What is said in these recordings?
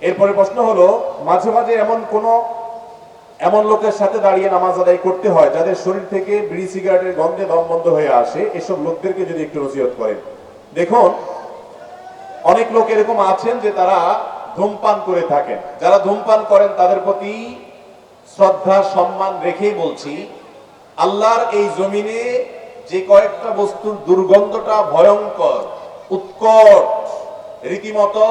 এরপরে প্রশ্ন হলো, মাঝে মাঝে এমন কোন, এমন লোকের সাথে দাঁড়িয়ে নামাজ আদায় করতে হয় যাদের শরীর থেকে বিড়ি, সিগারেটের গন্ধে দম বন্ধ হয়ে আসে, এসব লোকদেরকে যদি একটু নসিহত করেন। দেখুন, অনেক লোক এরকম আছেন যে তারা ধূমপান করে থাকেন। যারা ধূমপান করেন তাদের প্রতি শ্রদ্ধা, সম্মান রেখেই বলছি, আল্লাহর এই জমিনে যে কয়েকটা বস্তুর দুর্গন্ধটা ভয়ঙ্কর, উৎকট, রীতিমতো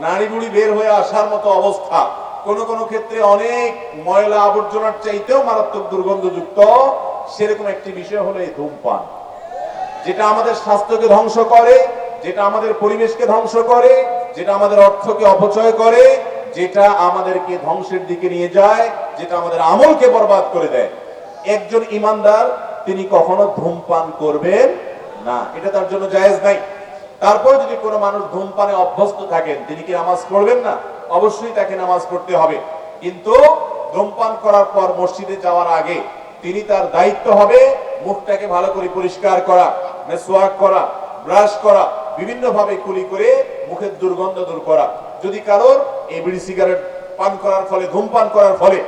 নাড়ি বুড়ি বের হয়ে আসার মতো অবস্থা। কোন কোন ক্ষেত্রে অনেক ময়লা আবর্জনার চাইতেও মারাত্মক দুর্গন্ধযুক্ত। সেরকম একটি বিষয় হলো এই ধূমপান। যেটা আমাদের স্বাস্থ্যকে ধ্বংস করে, যেটা আমাদের পরিবেশকে ধ্বংস করে, যেটা আমাদের অর্থকে অপচয় করে, যেটা আমাদেরকে ধ্বংসের দিকে নিয়ে যায়, যেটা আমাদের আমলকে বরবাদ করে দেয়। একজন ইমানদার, তিনি কখনো ধূমপান করবেন না। এটা তার জন্য জায়েজ নাই। তারপর যদি কোনো মানুষ ধূমপানে অভ্যস্ত থাকেন, তিনি কি নামাজ পড়বেন না? অবশ্যই তাকে নামাজ পড়তে হবে। কিন্তু ধূমপান করার পর মসজিদে যাওয়ার আগে তিনি তার দায়িত্ব হবে মুখটাকে ভালো করে পরিষ্কার করা মেসওয়াক করা ব্রাশ করা বিভিন্ন ভাবে কুলি করে মুখের দুর্গন্ধ দূর করা। যদি কারোর এই বিড়ি সিগারেট পান করার ফলে ধূমপান করার ফলে,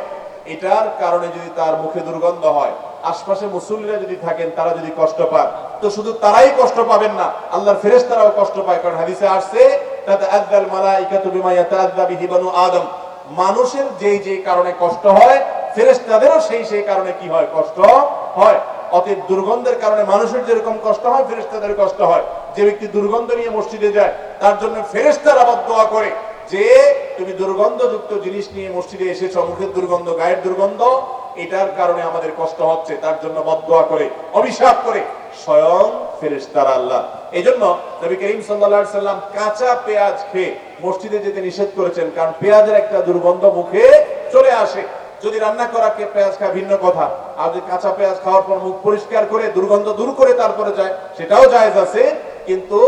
এটার কারণে যদি তার মুখে দুর্গন্ধ হয় আশপাশে মুসল্লিরা যদি থাকেন, তারা যদি কষ্ট পান তো শুধু তারাই কষ্ট পাবেন না, আল্লাহর ফেরেশতারাও কষ্ট পায়। কারণ হাদিসে আসছে তাতে আদাল মালাইকাতু বিমা ইয়াতাআদ্দা বিহি বানু আদম। মানুষের যেই যে কারণে কষ্ট হয়, ফেরেশতাদেরও সেই সেই কারণে কি হয়? কষ্ট হয়। অতএব দুর্গন্ধের কারণে মানুষের যেরকম কষ্ট হয় ফেরেশতাদের কষ্ট হয়। যে ব্যক্তি দুর্গন্ধ নিয়ে মসজিদে যায়, তার জন্য ফেরেশতারা আবার দোয়া করে যে, তুমি দুর্গন্ধযুক্ত জিনিস নিয়ে মসজিদে এসেছ, মুখের দুর্গন্ধ, গায়ের দুর্গন্ধ এটার কারণে আমাদের কষ্ট হচ্ছে, তার জন্য বদদোয়া করে, অভিশাপ করে, স্বয়ং ফেরেশতারা আল্লাহ। এই জন্য নবী করিম সাল্লাল্লাহু সাল্লাম কাঁচা পেঁয়াজ খেয়ে মসজিদে যেতে নিষেধ করেছেন, কারণ পেঁয়াজের একটা দুর্গন্ধ মুখে চলে আসে। যদি রান্না করা কে পেঁয়াজ খায়, ভিন্ন কথা। আর যদি কাঁচা পেঁয়াজ খাওয়ার পর মুখ পরিষ্কার করে, দুর্গন্ধ দূর করে তারপরে যায়, সেটাও জায়েজ আছে, কিন্তু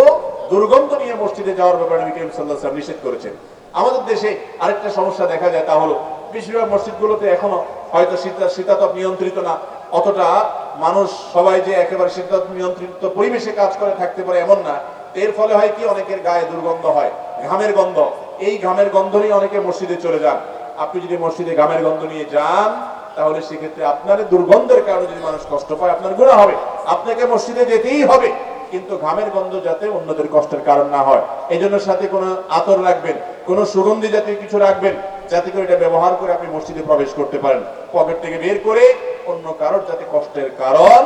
দুর্গন্ধ নিয়ে মসজিদে যাওয়ার ব্যাপারে নবী করিম সাল্লাল্লাহু আলাইহি ওয়াসাল্লাম নিষেধ করেছেন। আমাদের দেশে আরেকটা সমস্যা দেখা যায়, তা হলো, বেশিরভাগ মসজিদগুলোতে এখনও হয়তো শীতা শীতাতপ নিয়ন্ত্রিত না। অতটা মানুষ সবাই যে একেবারে শীতাতপ নিয়ন্ত্রিত পরিবেশে কাজ করে থাকতে পারে এমন না। এর ফলে হয় কি? অনেকের গায়ে দুর্গন্ধ হয়। ঘামের গন্ধ। এই ঘামের গন্ধ নিয়ে অনেকে মসজিদে চলে যান। আপনি যদি মসজিদে ঘামের গন্ধ নিয়ে যান, তাহলে সেক্ষেত্রে আপনার দুর্গন্ধের কারণে যদি মানুষ কষ্ট পায়, আপনার গুণা হবে। আপনাকে মসজিদে যেতেই হবে। কিন্তু ঘামের গন্ধ যাতে অন্যদের কষ্টের কারণ না হয়। এই জন্য সাথে কোনো আতর রাখবেন, কোনো সুগন্ধি জাতীয় কিছু রাখবেন, যাতে করে এটা ব্যবহার করে আপনি মসজিদে প্রবেশ করতে পারেন। পকেট থেকে বের করে অন্য কারোর যাতে কষ্টের কারণ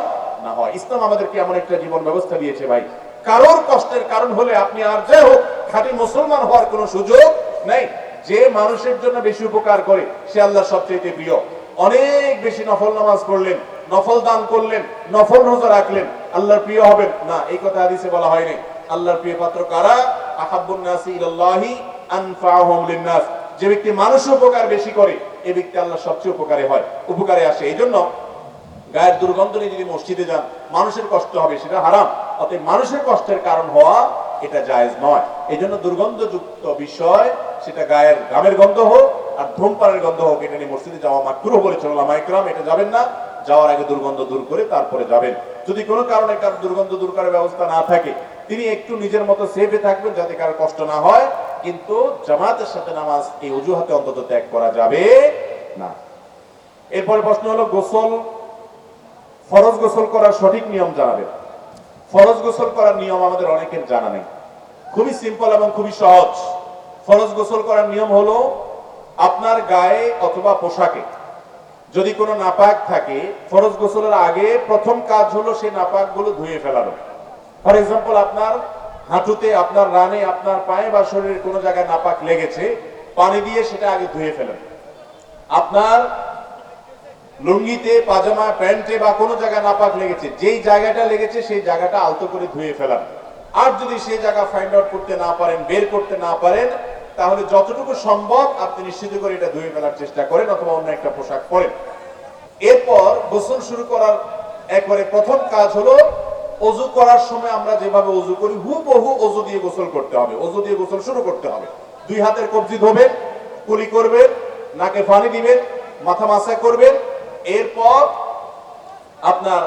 না হয়। ইসলাম আমাদেরকে এমন একটা জীবন ব্যবস্থা দিয়েছে ভাই। কারোর কষ্টের কারণ হলে আপনি আর যাই হোক, খাঁটি মুসলমান হওয়ার কোনো সুযোগ নেই। যে মানুষের জন্য বেশি উপকার করে, সে আল্লাহ সবচেয়ে প্রিয়। অনেক বেশি নফল নামাজ পড়লেন, নফল দান করলেন, নফল রোজা রাখলেন। আল্লাহর প্রিয় হবেন? না, এই কথা হাদিসে বলা হয়নি। আল্লাহর প্রিয় পাত্র কারা? আহাব্বুন নাসি ইলাল্লাহি আনফাহুম লিন্নাস। যে ব্যক্তি মানুষ উপকার বেশি করে এই ব্যক্তি আল্লাহ সবচেয়ে উপকারে হয়, উপকারে আসে। এই জন্য গায়ের দুর্গন্ধ নিয়ে যদি মসজিদে যান, মানুষের কষ্ট হবে, সেটা হারাম। অতএব মানুষের কষ্টের কারণ হওয়া এটা জায়েজ নয়। এই জন্য দুর্গন্ধযুক্ত বিষয়, সেটা গায়ের গামের গন্ধ হোক আর ধূমপানের গন্ধ হোক, এটা নিয়ে মসজিদে যাওয়া মাকরুহ বলেছেন মাইক্রাম এটা যাবেন না, যাওয়ার আগে দুর্গন্ধ দূর করে তারপরে যাবেন। যদি কোনো কারণে কার দুর্গন্ধ দূর করার ব্যবস্থা না থাকে তিনি একটু নিজের মতো সেফে থাকবেন যাতে কারও কষ্ট না হয়, কিন্তু জামাতের সাথে নামাজ এই অজুহাতে অন্তত ত্যাগ করা যাবে না। এরপরে প্রশ্ন হলো, গোসল, ফরজ গোসল করার সঠিক নিয়ম জানাবেন ফরজ গোসল করার নিয়ম আমাদের অনেকের জানা নেই। খুবই সিম্পল এবং খুবই সহজ। ফরজ গোসল করার নিয়ম হলো, আপনার গায়ে অথবা পোশাকে যদি কোনো নাপাক থাকে, ফরজ গোসলের আগে প্রথম কাজ হলো সেই নাপাকগুলো ধুয়ে ফেলানো। ফর এক্সাম্পল আপনার হাঁটুতে, আপনার রানে, আপনার পায়ে বা শরীরের কোনো জায়গায় নাপাক লেগেছে, পানি দিয়ে সেটা আগে ধুয়ে ফেলেন। আপনার লুঙ্গিতে, পাজামা, প্যান্টে বা কোনো জায়গায় নাপাক লেগেছে, যেই জায়গাটা লেগেছে সেই জায়গাটা আলতো করে ধুয়ে ফেলান। আর যদি সেই জায়গা ফাইন্ড আউট করতে না পারেন, বের করতে না পারেন, তাহলে যতটুকু সম্ভব আপনি নিশ্চিত করে এটা ধুয়ে ফেলার চেষ্টা করেন অথবা অন্য একটা পোশাক পরেন। এরপর গোসল শুরু করার একবারে প্রথম কাজ হলো অজু করার সময় আমরা যেভাবে অজু করি, হুবহু অজু দিয়ে গোসল করতে হবে। অজু দিয়ে গোসল শুরু করতে হবে। দুই হাতের কবজি ধোবেন কুলি করবেন নাকে পানি দিবেন মাথা মাসা করবেন এরপর আপনার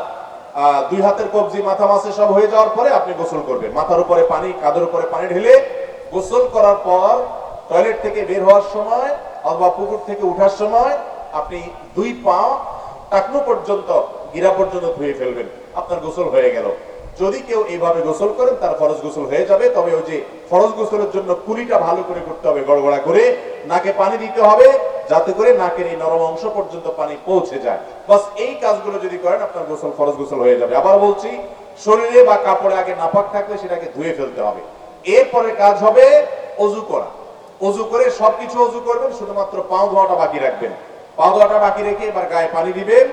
দুই হাতের কবজি, মাথা মাসে সব হয়ে যাওয়ার পরে আপনি গোসল করবেন। মাথার উপরে পানি, কাঁধের উপরে পানি ঢেলে গোসল করার পর টয়লেট থেকে বের হওয়ার সময় অথবা পুকুর থেকে উঠার সময় আপনি দুই পা টাকনু পর্যন্ত, গিরা পর্যন্ত ধুয়ে ফেলবেন। আপনার গোসল হয়ে গেল। যদি কেউ এইভাবে গোসল করেন, তার ফরজ গোসল হয়ে যাবে। তবে ওই যে ফরজ গোসলের জন্য কুলিটা ভালো করে করতে হবে, গড়গড়া করে নাকে পানি দিতে হবে, যাতে করে নাকের এই নরম অংশ পর্যন্ত পানি পৌঁছে যায়। বাস এই কাজগুলো যদি করেন, আপনার গোসল, ফরজ গোসল হয়ে যাবে। আবার বলছি, শরীরে বা কাপড়ে আগে নাপাক থাকলে সেটাকে ধুয়ে ফেলতে হবে। এরপরে কাজ হবে অজু করা। অজু করে সবকিছু অজু করবেন, শুধুমাত্র পাও ধোয়াটা বাকি রাখবেন। পাও ধোয়াটা বাকি রেখে এবার গায়ে পানি দিবেন,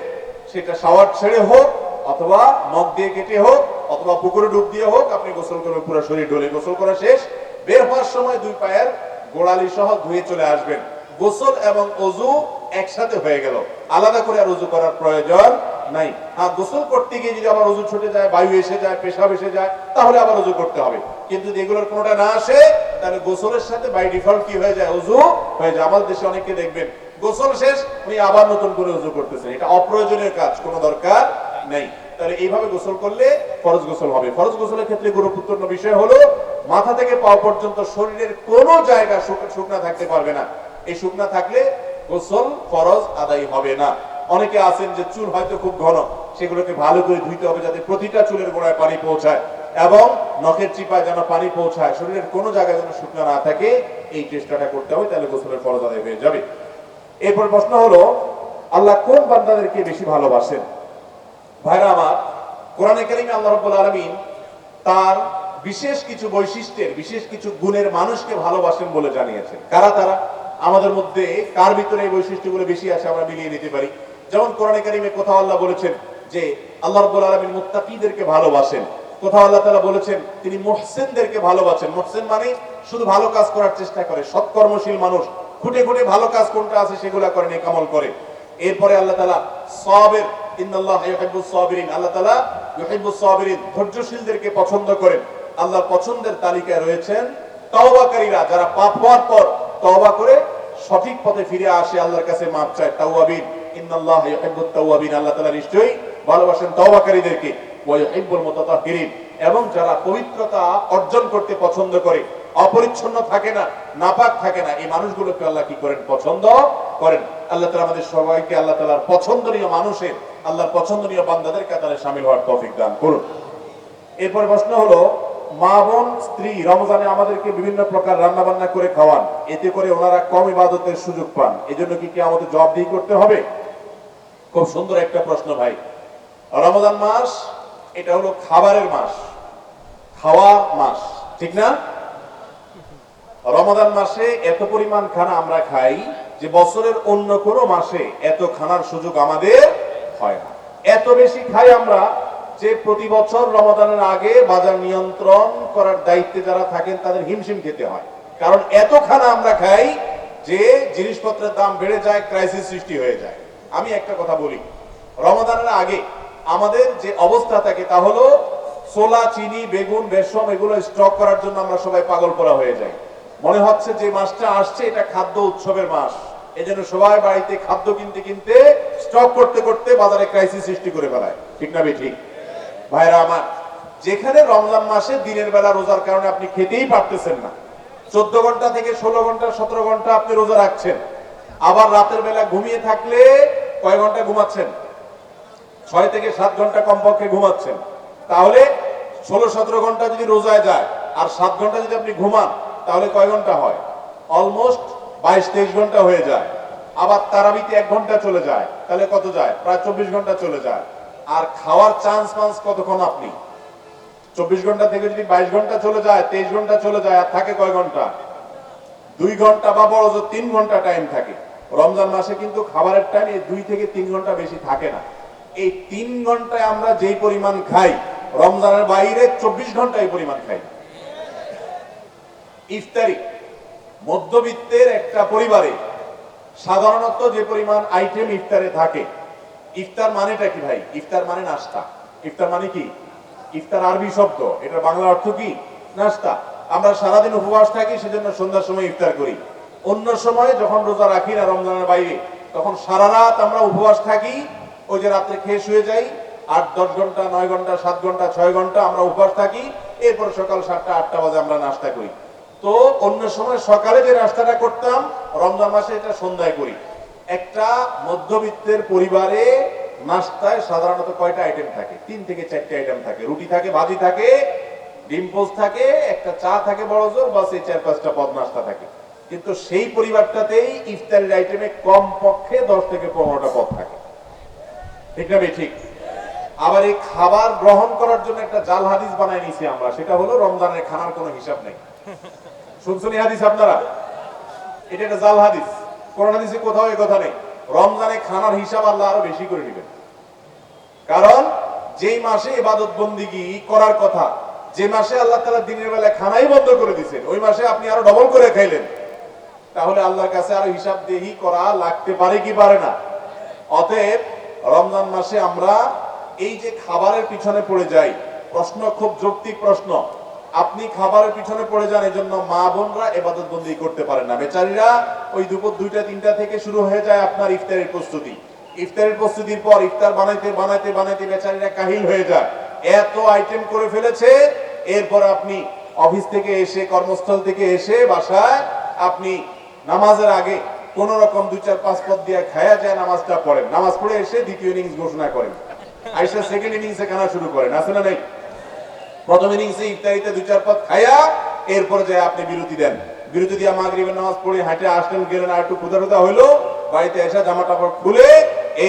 সেটা শাওয়ার ছেড়ে হোক অথবা মগ দিয়ে কেটে হোক, অথবা পুকুরে ডুব দিয়ে হোক, আপনি গোসল করবেন, পুরো শরীর ডলে গোসল করা শেষ। বের হওয়ার সময় দুই পায়ের গোড়ালি সহ ধুয়ে চলে আসবেন। গোসল এবং অজু একসাথে হয়ে গেল। আলাদা করে আর অজু করার প্রয়োজন নাই। হ্যাঁ গোসল করতে গিয়ে যদি আবার অজু ছুটে যায়, বায়ু এসে যায়, পেশাব এসে যায়, তাহলে আবার অজু করতে হবে। কিন্তু যদি এগুলোর কোনোটা না আসে, তাহলে গোসলের সাথে বাই ডিফল্ট কি হয়ে যায়? অজু হয়ে যায়। আমাদের দেশে অনেকে দেখবেন, গোসল শেষ, উনি আবার নতুন করে অজু করতেছেন। এটা অপ্রয়োজনীয় কাজ, কোনো দরকার নেই। তাহলে এইভাবে গোসল করলে ফরজ গোসল হবে। ফরজ গোসলের ক্ষেত্রে গুরুত্বপূর্ণ বিষয় হলো, মাথা থেকে পাওয়া পর্যন্ত শরীরের জায়গা শুকনা থাকতে পারবে না। এই শুকনা থাকলে গোসল ফরজ আদায় হবে না। অনেকে আছেন যে চুল হয়তো খুব ঘন, সেগুলোকে ভালো করে ধুইতে হবে যাতে প্রতিটা চুলের গোড়ায় পানি পৌঁছায় এবং নখের চিপায় যেন পানি পৌঁছায়, শরীরের কোনো জায়গায় যেন শুকনা না থাকে, এই চেষ্টাটা করতে হবে, তাহলে গোসলের ফরজ আদায় হয়ে যাবে। এরপর প্রশ্ন হলো, আল্লাহ কোন বান্দাদেরকে বেশি ভালোবাসেন? ভাইরা আমার, কোরআনে কারিমে আল্লাহ রাব্বুল আলামিন তার বিশেষ কিছু বৈশিষ্ট্যের, বিশেষ কিছু গুণের মানুষকে ভালোবাসেন বলে জানিয়েছেন। কারা তারা? আমাদের মধ্যে কার ভিতরে এই বৈশিষ্ট্যগুলো বেশি আছে আমরা মিলিয়ে নিতে পারি। যেমন কোরআনে কারিমে কোথাও আল্লাহ বলেছেন যে, আল্লাহ রাব্বুল আলামিন মুত্তাকিদেরকে ভালোবাসেন। কোথাও আল্লাহ তাআলা বলেছেন তিনি মুহসিনদেরকে ভালোবাসেন। মুহসিন মানে শুধু ভালো কাজ করার চেষ্টা করে, সৎকর্মশীল মানুষ। খুঁটে খুঁটে ভালো কাজ কোনটা আছে সেগুলা করে নেকামল করে। এরপরে আল্লাহ তালা সাবির ধৈর্যশীলদেরকে পছন্দ করেন। আল্লাহ পছন্দের তালিকায় রয়েছেন তওবাকারীরা, যারা পাপ হওয়ার পর তওবা করে সঠিক পথে ফিরে আসে আল্লাহর কাছে মাপ চায়। তাওয়াবিন, ইন্নাল্লাহ ইউহিব্বুত তাওয়াবিন। আল্লাহ তাআলা নিশ্চয়ই ভালোবাসেন তওবাকারীদেরকে। ওয়া ইউহিব্বুল মুতাতাহহিরিন এবং যারা পবিত্রতা অর্জন করতে পছন্দ করে, অপরিচ্ছন্ন থাকে না, নাপাক থাকে না, এই মানুষগুলোকে আল্লাহ কি করেন? পছন্দ করেন। আল্লাহ তালা আমাদের সবাইকে আল্লাহ তালার পছন্দনীয় মানুষের, আল্লাহর পছন্দনীয় বান্দাদের কাতারে সামিল হওয়ার তৌফিক দান করুন। এরপর প্রশ্ন হলো, মা বোন, স্ত্রী রমজানে আমাদেরকে বিভিন্ন প্রকার রান্না বান্না করে খাওয়ান। এতে করে ওনারা কম ইবাদতের সুযোগ পান। এজন্য কি কি আমাদের জবাবদিহি করতে হবে? খুব সুন্দর একটা প্রশ্ন ভাই। রমজান মাস, এটা হলো খাবারের মাস। খাওয়া মাস, ঠিক না? রমাদান মাসে এত পরিমাণ খানা আমরা খাই যে বছরের অন্য কোনো মাসে এত খানার সুযোগ আমাদের হয় না। এত বেশি খাই আমরা যে প্রতি বছর রমাদানের আগে বাজার নিয়ন্ত্রণ করার দায়িত্বে যারা থাকেন তাদের হিমশিম খেতে হয়। কারণ এত খানা আমরা খাই যে জিনিসপত্রের দাম বেড়ে যায় ক্রাইসিস সৃষ্টি হয়ে যায়। আমি একটা কথা বলি, রমাদানের আগে আমাদের যে অবস্থা থাকে তা হলো সোলা চিনি, বেগুন, বেসম এগুলো স্টক করার জন্য আমরা সবাই পাগল করা হয়ে যাই। মনে হচ্ছে যে মাসটা আসছে, এটা খাদ্য উৎসবের মাস। এজন্য সবাই বাড়িতে খাদ্য কিনতে কিনতে স্টক করতে করতে বাজারে ক্রাইসিস সৃষ্টি করে ফেলায়। ঠিক না ঠিক ভাইরা আমার, যেখানে রমজান মাসে দিনের বেলা রোজার কারণে আপনি খেতেই পারতেছেন না। চোদ্দ ঘণ্টা থেকে ষোলো ঘণ্টা, সতেরো ঘণ্টা আপনি রোজা রাখছেন। আবার রাতের বেলা ঘুমিয়ে থাকলে কয় ঘণ্টা ঘুমাচ্ছেন? ছয় থেকে সাত ঘণ্টা কমপক্ষে ঘুমাচ্ছেন। তাহলে ষোলো সতেরো ঘণ্টা যদি রোজায় যায়, আর সাত ঘণ্টা যদি আপনি ঘুমান, তাহলে কয় ঘণ্টা হয়? অলমোস্ট বাইশ তেইশ ঘণ্টা হয়ে যায়। আবার তারাবিতে এক ঘণ্টা চলে যায়, তাহলে কত যায়? প্রায় চব্বিশ ঘণ্টা চলে যায়। আর খাওয়ার চান্স পান্স কতক্ষণ আপনি? চব্বিশ ঘণ্টা থেকে যদি বাইশ ঘণ্টা চলে যায়, তেইশ ঘণ্টা চলে যায়, আর থাকে কয় ঘণ্টা? দুই ঘণ্টা বা বড় জোর তিন ঘণ্টা টাইম থাকে। রমজান মাসে কিন্তু খাবারের টাইম দুই থেকে তিন ঘণ্টা বেশি থাকে না। এই তিন ঘন্টায় আমরা যেই পরিমাণ খাই রমজানের বাইরে চব্বিশ ঘণ্টা এই পরিমাণ খাই। ইফতারি, মধ্যবিত্তের একটা পরিবারে সাধারণত যে পরিমাণ আইটেম ইফতারে থাকে, ইফতার মানেটা কি ভাই? ইফতার মানে নাস্তা। ইফতার মানে কি? ইফতার আরবি শব্দ। এটা বাংলা অর্থ কি? নাস্তা। আমরা সারাদিন উপবাস থাকি, সেজন্য সন্ধ্যার সময় ইফতার করি। অন্য সময় যখন রোজা রাখি না রমজানের বাইরে, তখন সারা রাত আমরা উপবাস থাকি, ওই যে রাত্রে খেয়ে শুয়ে যাই আট, দশ ঘণ্টা, নয় ঘণ্টা, সাত ঘণ্টা, ছয় ঘণ্টা আমরা উপবাস থাকি, এরপর সকাল সাতটা, আটটা বাজে আমরা নাস্তা করি। তো অন্য সময় সকালে যে নাস্তাটা করতাম, রমজান মাসে এটা সন্ধ্যায় করি। একটা মধ্যবিত্তের পরিবারে নাস্তায় সাধারণত কয়টা আইটেম থাকে? তিন থেকে চারটে আইটেম থাকে। রুটি থাকে, ভাজি থাকে, ডিম থাকে, একটা চা থাকে বড় জোর বা সেই চার পাঁচটা পদ নাস্তা থাকে। কিন্তু সেই পরিবারটাতেই ইফতারের আইটেমে কম পক্ষে দশ থেকে পনেরোটা পদ থাকে। ঠিক না ঠিক। আবার এই খাবার গ্রহণ করার জন্য একটা জাল হাদিস বানাই নিয়েছি আমরা। সেটা হলো রমজানের খানার কোনো হিসাব নেই। শুনছেন হাদিস আপনারা? এটা একটা জাল হাদিস। কোরআন হাদিসে কোথাও এই কথা নেই। রমজানে খানার হিসাব আল্লাহ আরও বেশি করে নেবেন। কারণ যেই মাসে ইবাদত বন্দিগি করার কথা, যে মাসে আল্লাহ তাআলা দিনের বেলা খানাই বন্ধ করে দিয়েছেন ওই মাসে আপনি আরও ডবল করে খাইলেন। তাহলে আল্লাহর কাছে আরও হিসাব দেহি করা লাগতে পারে কি পারে না? অতএব রমজান মাসে আমরা এই যে খাবারের পিছনে পড়ে যাই, প্রশ্ন খুব যৌক্তিক প্রশ্ন। আপনি খাবারের পিছনে পড়ে যান এই জন্য মা বোনরা এবাদত বন্দি করতে পারেন না। বেচারীরা ওই দুপুর দুইটা, তিনটা থেকে শুরু হয়ে যায় আপনার ইফতারের প্রস্তুতি। ইফতারের প্রস্তুতির পর ইফতার বানাইতে বানাইতে বানাইতে বেচারীরা কাহিল হয়ে যায়। এত আইটেম করে ফেলেছে, এরপর আপনি অফিস থেকে এসে, কর্মস্থল থেকে এসে বাসায় আপনি নামাজের আগে কোন রকম দুই চার পাঁচ পদ দিয়ে খায়া যায়, নামাজটা পড়েন। নামাজ পড়ে এসে দ্বিতীয় ইনিংস ঘোষণা করেন। আইসা সেকেন্ড ইনিংসে খানা শুরু করেন। আছে না নাই প্রথম ইনিংসে ইফতারিতে দুই, চার পদ খায়া এরপরে যায় আপনি বিরতি দেন। বিরতি দিয়ে মাগরিবের নামাজ পড়ে হাঁটে আসলেন, গেলেন, আর একটু ক্ষুদা টুদা হইল। বাড়িতে এসে জামা কাপড় খুলে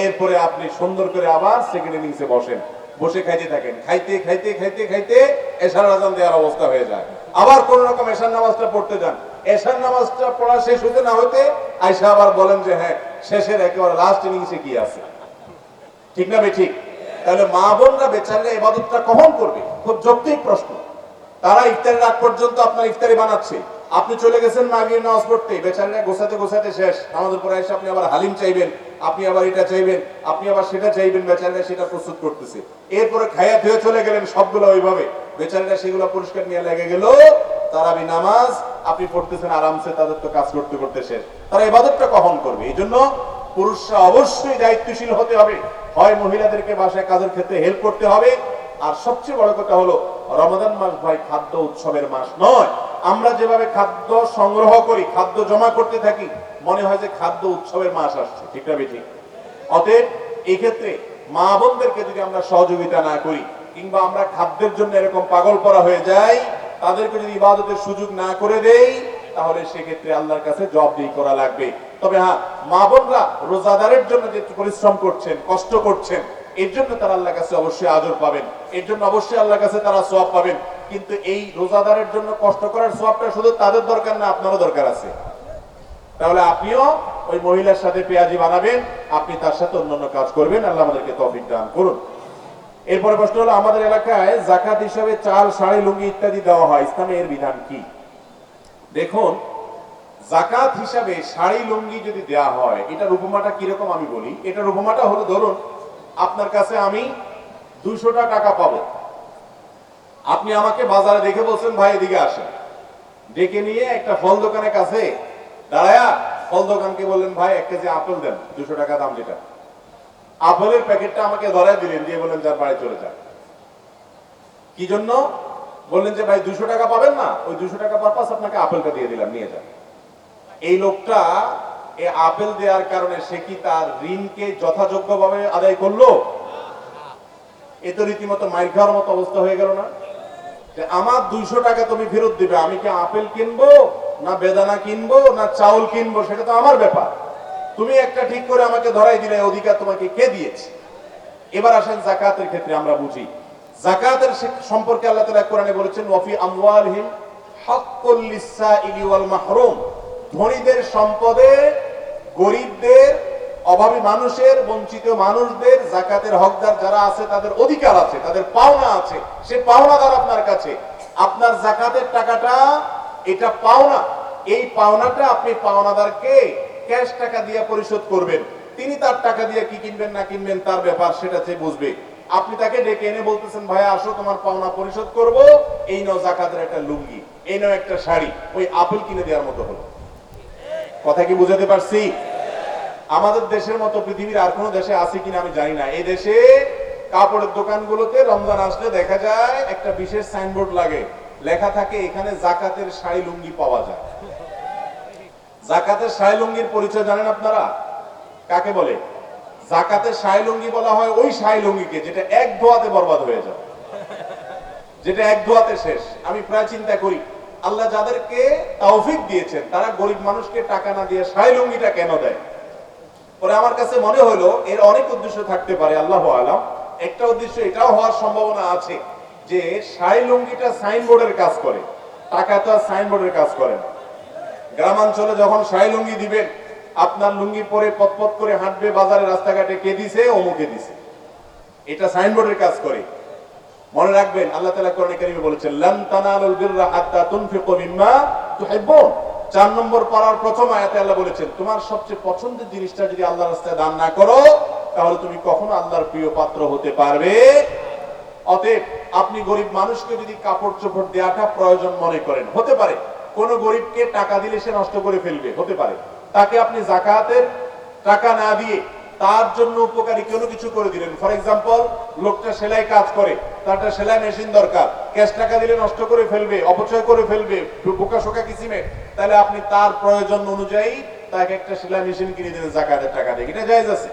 এরপরে আপনি সুন্দর করে আবার সেকেন্ড ইনিংসে বসেন। বসে খাইতে থাকেন। খাইতে খাইতে খাইতে খাইতে এশার আজান দেওয়ার অবস্থা হয়ে যায়। আবার কোন রকম এশার নামাজটা পড়তে যান। এশার নামাজটা পড়া শেষ হতে না হতে আয়সা আবার বলেন যে হ্যাঁ শেষের একেবারে লাস্ট ইনিংসে কি আছে? ঠিক না বে ঠিক। তাহলে মা বোনরা বেচারলে এবাদতটা কখন করবে? খুব যৌক্তিক প্রশ্ন। তারা ইফতারের আগ পর্যন্ত আপনার ইফতারি বানাচ্ছে। আপনি চলে গেছেন মাগরিব নামাজ পড়তে বেচারীরা গোছাতে গোছাতে শেষ। আমাদের পরে এসে আপনি আবার হালিম চাইবেন, আপনি আবার এটা চাইবেন, আপনি আবার সেটা চাইবেন, বেচারীরা সেটা প্রস্তুত করতেছে। এরপরে খাইয়া ধুয়ে চলে গেলেন সবগুলো ওইভাবে। বেচারীরা সেগুলো পরিষ্কার নিয়ে লেগে গেল তারাবি নামাজ, আপনি পড়তেছেন আরামসে, তাদের তো কাজ করতে করতে শেষ। তারা ইবাদতটা কখন করবে? এই জন্য পুরুষরা অবশ্যই দায়িত্বশীল হতে হবে। হয় মহিলাদেরকে বাসায় কাজের ক্ষেত্রে হেল্প করতে হবে। আর সবচেয়ে বড় কথা হলো রমাদান মাস ভাই খাদ্য উৎসবের মাস নয়। আমরা যেভাবে খাদ্য সংগ্রহ করি, খাদ্য জমা করতে থাকি, মনে হয় যে খাদ্য উৎসবের মাস আসছে, ঠিক না ঠিক অতএব এই ক্ষেত্রে মা বোনদেরকে যদি আমরা সহযোগিতা না করি, কিংবা আমরা খাদ্যের জন্য এরকম পাগল করা হয়ে যাই, তাদেরকে যদি ইবাদতের সুযোগ না করে দেই তাহলে সেক্ষেত্রে আল্লাহর কাছে জবাবদিহি করা লাগবে। তবে হ্যাঁ মা বোনরা রোজাদারের জন্য যে পরিশ্রম করছেন, কষ্ট করছেন, এর জন্য তারা আল্লাহর কাছে অবশ্যই আজর পাবেন। এর জন্য অবশ্যই আল্লাহর কাছে তারা সোয়াব পাবেন। কিন্তু এই রোজাদারের জন্য কষ্ট করার সোয়াবটা শুধু তাদের দরকার না, আপনারও দরকার আছে। তাহলে আপনিও ওই মহিলার সাথে পেঁয়াজি বানাবেন, আপনি তার সাথে অন্যান্য কাজ করবেন, আল্লাহ আমাদেরকে তৌফিক দান করুন। এরপরে প্রশ্ন হলো, আমাদের এলাকায় জাকাত হিসাবে চাল, শাড়ি, লুঙ্গি ইত্যাদি দেওয়া হয়, ইসলামে এর বিধান কি? দেখুন, জাকাত হিসাবে শাড়ি, লুঙ্গি যদি দেয়া হয়, এটার উপমাটা কীরকম আমি বলি? এটার উপমাটা হলো, ধরুন, আপনার কাছে আমি দুইশোটা টাকা পাবো। আপনি আমাকে বাজারে দেখে বলছেন, ভাই, এদিকে আসেন। ডেকে নিয়ে একটা ফল দোকানের কাছে দাঁড়ায়া ফল দোকানকে বললেন, ভাই, এক কেজি আপেল দেন, দুশো টাকা দাম যেটা। আপেলের প্যাকেটটা আমাকে ধরায় দিলেন, দিয়ে বললেন যার বাড়ি চলে যান। কি জন্য? বললেন যে, ভাই, দুশো টাকা পাবেন না? ওই দুশো টাকা পারপাস আপনাকে আপেলটা দিয়ে দিলাম, নিয়ে যান। এই লোকটা এই আপেল দেওয়ার কারণে সে কি তার ঋণকে যথাযোগ্যভাবে আদায় করল? এ তো রীতিমতো মাইর খাওয়ার মতো অবস্থা হয়ে গেল না। যে, আমার দুইশো টাকা তুমি ফেরত দিবে, আমি কি আপেল কিনবো, না বেদানা কিনবো, না চাউল কিনবো, সেটা তো আমার ব্যাপার। তুমি একটা ঠিক করে আমাকে ধরাই দিলে অধিকার তোমাকে কে দিয়েছে? এবার আসেন জাকাতের ক্ষেত্রে আমরা বুঝি। জাকাতের সম্পর্কে আল্লাহ তাআলা কোরআনে বলেছেন, ওয়াফি আমওয়ালহিম হাক্কুল লিসাইলি ওয়াল মাহরুম। ধনীদের সম্পদে গরিবদের, অভাবী মানুষের, বঞ্চিত মানুষদের জাকাতের হকদার যারা আছে, তাদের অধিকার আছে, তাদের পাওনা আছে। সে পাওনাদার আপনার কাছে। আপনার জাকাতের টাকাটা, এটা পাওনা। এই পাওনাটা আপনি পাওনাদারকে ক্যাশ টাকা দিয়ে পরিশোধ করবেন। তিনি তার টাকা দিয়ে কি কিনবেন, না কিনবেন, তার ব্যাপার সেটা সে বুঝবে। আপনি তাকে ডেকে এনে বলতেছেন ভাই আসো, তোমার পাওনা পরিশোধ করব। এই নাও জাকাতের একটা লুঙ্গি, এই নাও একটা শাড়ি, ওই আপেল কিনে দেওয়ার মতো হলো। কথা কি বুঝাতে পারছি? আমাদের দেশের মতো পৃথিবীর আর কোনো দেশে আছে কিনা আমি জানি না। এই দেশে কাপড়ের দোকানগুলোতে রমজান আসলে দেখা যায় একটা বিশেষ সাইনবোর্ড লাগে, লেখা থাকে এখানে জাকাতের শাড়ি লুঙ্গি পাওয়া যায়। জাকাতের শাড়ি লুঙ্গির পরিচয় জানেন আপনারা? কাকে বলে? জাকাতের শাড়ি লুঙ্গি বলা হয় ওই শাড়ি লুঙ্গিকে যেটা এক ধোয়াতে বরবাদ হয়ে যায়। যেটা এক ধোয়াতে শেষ। আমি প্রায় চিন্তা করি, আল্লাহ যাদেরকে তৌফিক দিয়েছেন, তারা গরিব মানুষকে টাকা না দিয়ে শাড়ি লুঙ্গিটা কেন দেয়? পরে আমার কাছে মনে হলো, এর অনেক উদ্দেশ্য থাকতে পারে, আল্লাহ আলাম। একটা উদ্দেশ্য এটাও হওয়ার সম্ভাবনা আছে, যে শাড়ি লুঙ্গিটা সাইনবোর্ডের কাজ করে। টাকা তো আর সাইনবোর্ডের কাজ করে না। গ্রামাঞ্চলে যখন শাড়ি লুঙ্গি দিবেন আপনার লুঙ্গি পরে পথপথ করে হাঁটবে, বাজারে রাস্তাঘাটে কে দিছে? অমুকে দিছে। এটা সাইনবোর্ডের কাজ করে। মনে রাখবেন, আল্লাহ তাআলা কোরআনে কারিমে বলেছেন লান তানালুল বিররা হাত্তা তুনফিকু মিম্মা তুহিব্বুন। চার নম্বর পারার প্রথম আয়াতে আল্লাহ বলেছেন, তোমার সবচেয়ে পছন্দের জিনিসটা যদি আল্লাহর রাস্তায় দান না করো, তাহলে তুমি কখনো আল্লাহর প্রিয় পাত্র হতে পারবে অতএব আপনি গরিব মানুষকে যদি কাপড় চোপড় দেওয়াটা প্রয়োজন মনে করেন, হতে পারে। কোন গরিবকে টাকা দিলে সে নষ্ট করে ফেলবে, হতে পারে। তাকে আপনি জাকাতের টাকা না দিয়ে তার জন্য উপকারী কোনো কিছু করে দিলেন। ফর এক্সাম্পল লোকটা সেলাই কাজ করে তার একটা সেলাই মেশিন দরকার। ক্যাশ টাকা দিলে নষ্ট করে ফেলবে, অপচয় করে ফেলবে, বোকা শোকা কিসিমে তাহলে আপনি তার প্রয়োজন অনুযায়ী তাকে একটা সেলাই মেশিন কিনে দিলেন জাকাতের টাকা দিয়ে। এটা জায়জ আছে।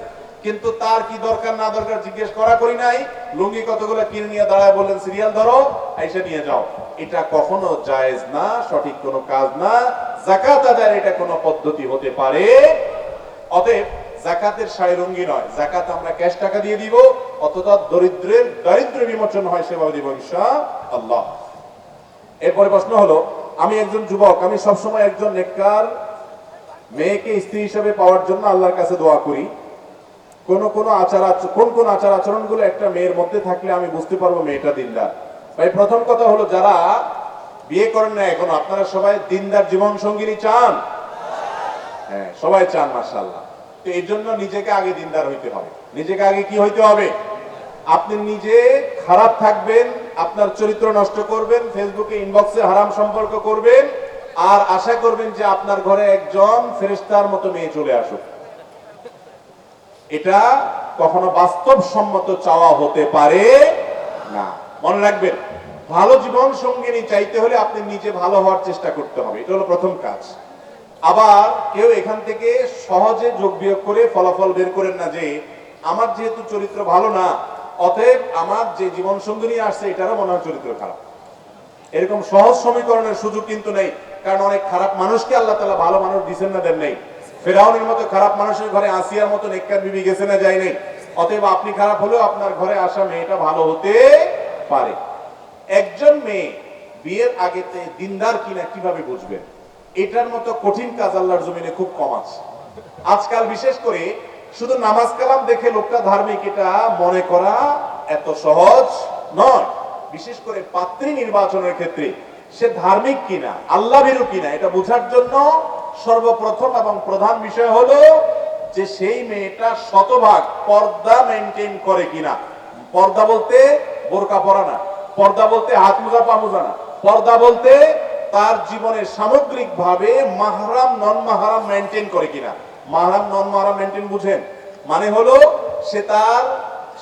কিন্তু তার কি দরকার, না দরকার জিজ্ঞেস করা করি নাই। লুঙ্গি কতগুলো কিনে নিয়ে দাঁড়ায় বললেন, সিরিয়াল ধরো, আইসা নিয়ে যাও। এটা কখনো জায়েজ না, সঠিক কোনো কাজ না। জাকাত আদায়ের এটা কোনো পদ্ধতি হতে পারে। অতএব জাকাতের শাড়ি রঙ্গি নয়। জাকাত আমরা ক্যাশ টাকা দিয়ে দিব, অথবা দরিদ্রের দারিদ্র বিমোচন হয় সেভাবে দিব ইনশা আল্লাহ এরপরে প্রশ্ন হলো, আমি একজন যুবক, আমি সবসময় একজন নেককার, মেয়েকে স্ত্রী হিসেবে পাওয়ার জন্য আল্লাহর কাছে দোয়া করি। কোন কোন আচার আচ- কোন কোন আচার আচরণগুলো একটা মেয়ের মধ্যে থাকলে আমি বুঝতে পারব মেয়েটা দিনদার। ভাই, প্রথম কথা হলো যারা বিয়ে করেন না এখন, আপনারা সবাই দিনদার জীবন সঙ্গিনী চান? হ্যাঁ সবাই চান মার্শাল্লাহ তো এই জন্য নিজেকে আগে দিনদার হইতে হবে। নিজেকে আগে কি হইতে হবে? আপনি নিজে খারাপ থাকবেন, আপনার চরিত্র নষ্ট করবেন, ফেসবুকে ইনবক্সে হারাম সম্পর্ক করবেন, আর আশা করবেন যে আপনার ঘরে একজন ফেরেশতার মতো মেয়ে চলে আসুক। এটা কখনো বাস্তবসম্মত চাওয়া হতে পারে না। মনে রাখবেন, ভালো জীবন সঙ্গিনী চাইতে হলে আপনি নিজে ভালো হওয়ার চেষ্টা করতে হবে। এটা হলো প্রথম কাজ। আবার কেউ এখান থেকে সহজে যোগ বিয়োগ করে ফলাফল বের করেন না যে, আমার যেহেতু চরিত্র ভালো না, অতএব আমার যে জীবন সঙ্গিনী আসছে, এটারও মনে হয় চরিত্র খারাপ। এরকম সহজ সমীকরণের সুযোগ কিন্তু নেই, কারণ অনেক খারাপ মানুষকে আল্লাহ তালা ভালো মানুষ দিচ্ছেন না, দেন নেই। ফেরাউনের মতো খারাপ মানুষের ঘরে আসিয়ার মতো নেককার বিবি গেছে না যায় নাই। অতএব আপনি খারাপ হলেও আপনার ঘরে আসা মেয়েটা ভালো হতে পারে। একজন মেয়ে বিয়ের আগেতে দিনদার কিনা কীভাবে বুঝবেন? এটার মতো কঠিন কাজ আল্লাহর জমিনে খুব কম আছে। আজকাল বিশেষ করে শুধু নামাজ কালাম দেখে লোকটা ধার্মিক, এটা মনে করা এত সহজ নয়। বিশেষ করে পাত্রী নির্বাচনের ক্ষেত্রে সে ধার্মিক কিনা আল্লাহ কিনা, এটা বোঝার জন্য সর্বপ্রথম এবং প্রধান বিষয় হলো যে সেই মেয়েটা শতভাগ পর্দা মেনটেন করে কিনা। পর্দা বলতে বোরকা পরা না, পর্দা বলতে হাত মোজা, পা মোজা না। পর্দা বলতে তার জীবনে সামগ্রিক ভাবে মাহারাম নন মাহারাম মেনটেন করে কিনা। মাহারাম নন মাহারাম মেনটেন বুঝেন? মানে হলো সে তার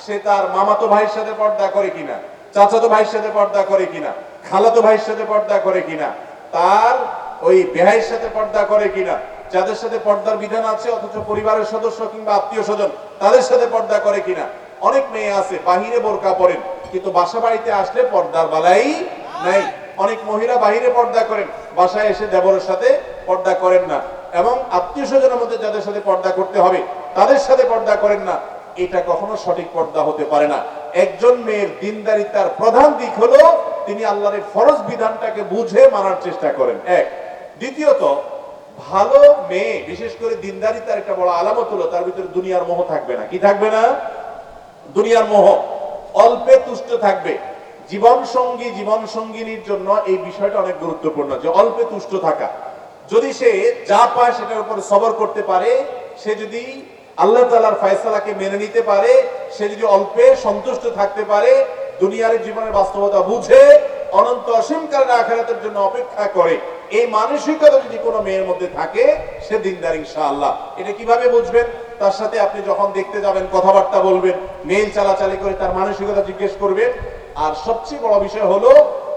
সে তার মামাতো ভাইয়ের সাথে পর্দা করে কিনা, চাচাতো ভাইয়ের সাথে পর্দা করে কিনা, খালাতো ভাইয়ের সাথে পর্দা করে কিনা। তার ওই বেহাইয়ের সাথে পর্দা করে কিনা? যাদের সাথে পর্দার বিধান আছে, অথচ পরিবারের সদস্য কিংবা আত্মীয় স্বজন, তাদের সাথে পর্দা করে কিনা? অনেক মেয়ে আছে, বাহিরে বোরকা পরেন, কিন্তু বাসা বাড়িতে আসলে পর্দার বালাই নাই। অনেক মহিলা বাহিরে পর্দা করেন, বাসায় এসে দেবরের সাথে পর্দা করেন না। এবং আত্মীয় স্বজনের মধ্যে যাদের সাথে পর্দা করতে হবে, তাদের সাথে পর্দা করেন না। এটা কখনো সঠিক পর্দা হতে পারে না। একজন মেয়ের দিনদারিতার প্রধান দিক হলো, তিনি আল্লাহর এই ফরজ বিধানটাকে বুঝে মানার চেষ্টা করেন। এক দ্বিতীয়ত, ভালো মেয়ে, বিশেষ করে দিনদারিতার একটা বড় আলামত হলো, তার ভিতরে দুনিয়ার মোহ থাকবে না। কি থাকবে না? দুনিয়ার মোহ। অল্পে তুষ্ট থাকবে। জীবন সঙ্গী, জীবন সঙ্গিনীর জন্য এই বিষয়টা অনেক গুরুত্বপূর্ণ, যে অল্পে তুষ্ট থাকা। যদি সে যা পায় সেটার উপর সবর করতে পারে, সে যদি আল্লাহ তালার ফয়সালাকে মেনে নিতে পারে, সে যদি অল্পে সন্তুষ্ট থাকতে পারে, দুনিয়ার জীবনের বাস্তবতা বুঝে অনন্ত অসীমকালীন আখেরাতের জন্য অপেক্ষা করে। এই মানসিকতা যদি কোনো মেয়ের মধ্যে থাকে, সে দিনদার ইনশাআল্লাহ। এটা কীভাবে বুঝবেন? তার সাথে আপনি যখন দেখতে যাবেন, কথাবার্তা বলবেন, মেইল চালাচালি করে তার মানসিকতা জিজ্ঞেস করবেন। আর সবচেয়ে বড় বিষয় হলো,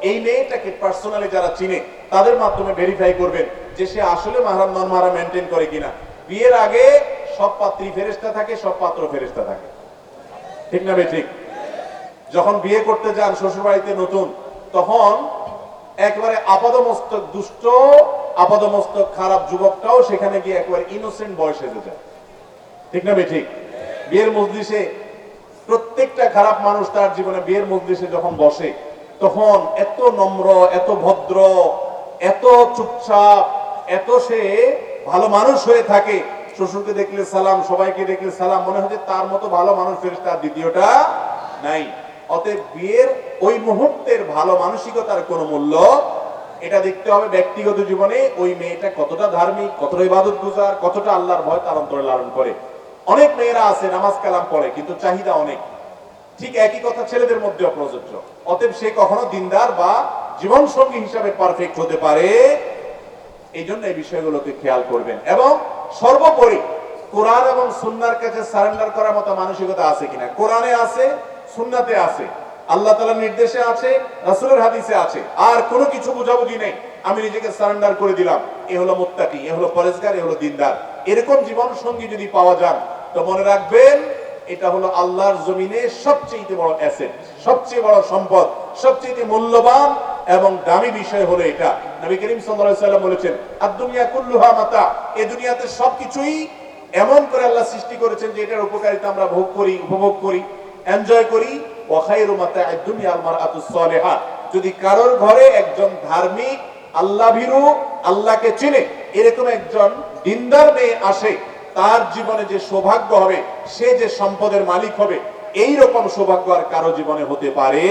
এই মেয়েটাকে পার্সোনালি যারা চিনে, তাদের মাধ্যমে ভেরিফাই করবেন যে সে আসলে মাহারাম নন মাহারাম মেনটেন করে কিনা। বিয়ের আগে সব পাত্রী ফেরেস্তা থাকে, সব পাত্র ফেরেস্তা থাকে। ঠিক না বে ঠিক? যখন বিয়ে করতে যান শ্বশুর বাড়িতে নতুন তখন একবারে আপাদমস্তক দুষ্ট, আপাদমস্তক খারাপ যুবকটাও সেখানে গিয়ে একবারে ইনোসেন্ট বয়সে যায় ঠিক না ঠিক বিয়ের মজলিসে প্রত্যেকটা খারাপ মানুষ তার জীবনে বিয়ের মজলিসে যখন বসে, তখন এত নম্র, এত ভদ্র, এত চুপচাপ, এত সে ভালো মানুষ হয়ে থাকে, শ্বশুরকে দেখলে সালাম, সবাইকে দেখলে সালাম, মনে হচ্ছে তার মতো ভালো মানুষ ফেরেশতা আর দ্বিতীয়টা নাই। অতএব বিয়ের ওই মুহূর্তের ভালো মানসিকতার কোনো মূল্য এটা দেখতে হবে ব্যক্তিগত জীবনে ওই মেয়েটা কতটা ধার্মিক, কতটা ইবাদত গুজার কতটা আল্লাহর ভয় তার অন্তরে লালন করে। অনেক মেয়েরা আছে, নামাজ কালাম পড়ে, কিন্তু চাহিদা অনেক। ঠিক একই কথা ছেলেদের মধ্যে প্রযোজ্য। অতএব সে কখনো দিনদার বা জীবন সঙ্গী হিসাবে পারফেক্ট হতে পারে। এই জন্য এই বিষয়গুলোকে খেয়াল করবেন। এবং সর্বোপরি কোরআন এবং সুন্নার কাছে সারেন্ডার করার মতো মানসিকতা আছে কিনা? কোরআনে আছে সুন্নাতে আছে। আল্লাহ তালার নির্দেশে আছে, রাসূলের হাদিসে আছে। আর কোনো কিছু বুঝাবুঝি নেই। আমি নিজেকে সারেন্ডার করে দিলাম। এ হলো মুত্তাকি, এ হলো পরেশগার এ হলো দিনদার। এরকম জীবন সঙ্গী যদি পাওয়া যান, তো মনে রাখবেন, এটা হলো আল্লাহর জমিনে সবচেয়ে বড় অ্যাসেট সবচেয়ে বড় সম্পদ সবচেয়ে মূল্যবান এবং দামি বিষয় হলো এটা। নবী করিম সাল্লাম বলেছেন, আদ-দুনিয়া কুল্লুহা মাতা। এ দুনিয়াতে সবকিছুই এমন করে আল্লাহ সৃষ্টি করেছেন যে এটার উপকারিতা আমরা ভোগ করি, উপভোগ করি। এনজয় করি। ওয়াখাইরু আল যদি কারোর ঘরে একজন ধার্মিক আল্লাহ ভীরু, আল্লাহকে চিনে, এরকম একজন দিনদার মেয়ে আসে, তার জীবনে যে সৌভাগ্য হবে, সে যে সম্পদের মালিক হবে এই রকম সৌভাগ্য আর কারও জীবনে হতে পারে